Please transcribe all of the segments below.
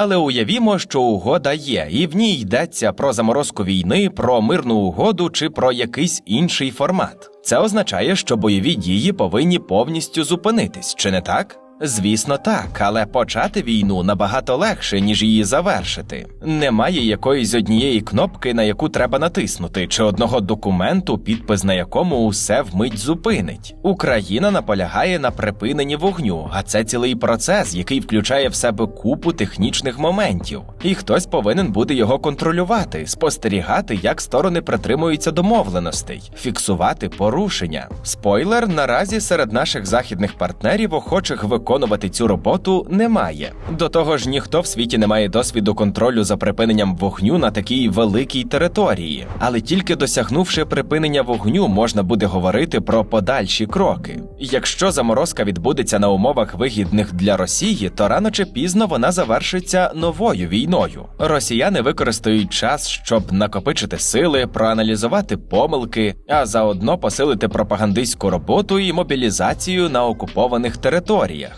Але уявімо, що угода є, і в ній йдеться про заморозку війни, про мирну угоду чи про якийсь інший формат. Це означає, що бойові дії повинні повністю зупинитись, чи не так? Звісно, так, але почати війну набагато легше, ніж її завершити. Немає якоїсь однієї кнопки, на яку треба натиснути, чи одного документу, підпис на якому усе вмить зупинить. Україна наполягає на припиненні вогню, а це цілий процес, який включає в себе купу технічних моментів, і хтось повинен буде його контролювати, спостерігати, як сторони притримуються домовленостей, фіксувати порушення. Спойлер, наразі серед наших західних партнерів охочих виконувати цю роботу немає. До того ж, ніхто в світі не має досвіду контролю за припиненням вогню на такій великій території. Але тільки досягнувши припинення вогню, можна буде говорити про подальші кроки. Якщо заморозка відбудеться на умовах вигідних для Росії, то рано чи пізно вона завершиться новою війною. Росіяни використають час, щоб накопичити сили, проаналізувати помилки, а заодно посилити пропагандистську роботу і мобілізацію на окупованих територіях.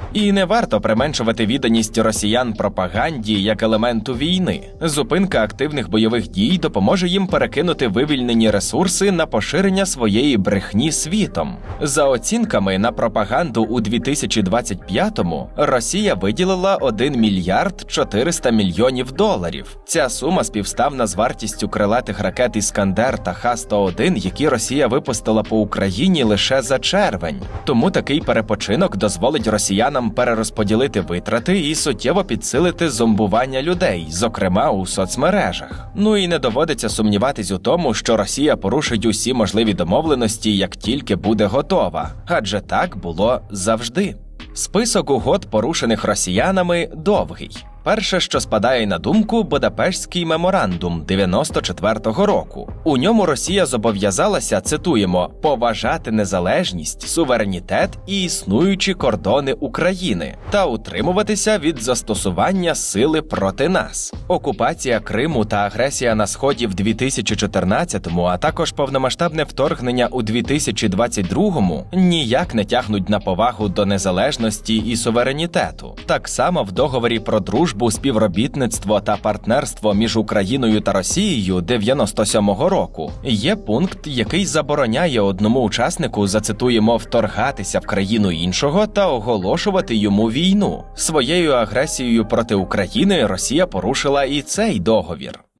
І не варто применшувати відданість росіян пропаганді як елементу війни. Зупинка активних бойових дій допоможе їм перекинути вивільнені ресурси на поширення своєї брехні світом. За оцінками на пропаганду у 2025-му Росія виділила 1 мільярд 400 мільйонів доларів. Ця сума співставна з вартістю крилатих ракет Іскандер та Х-101, які Росія випустила по Україні лише за червень. Тому такий перепочинок дозволить росіянам перерозподілити витрати і суттєво підсилити зомбування людей, зокрема у соцмережах. Ну і не доводиться сумніватись у тому, що Росія порушить усі можливі домовленості, як тільки буде готова, адже так було завжди. Список угод, порушених росіянами, довгий. Перше, що спадає на думку, Будапештський меморандум 94-го року. У ньому Росія зобов'язалася, цитуємо, поважати незалежність, суверенітет і існуючі кордони України та утримуватися від застосування сили проти нас. Окупація Криму та агресія на сході в 2014-му, а також повномасштабне вторгнення у 2022-му ніяк не тягнуть на повагу до незалежності і суверенітету. Так само в договорі про дружбу, співробітництво та партнерство між Україною та Росією 97-го року є пункт, який забороняє одному учаснику, зацитуємо, вторгатися в країну іншого та оголошувати йому війну. Своєю агресією проти України Росія порушила і цей договір.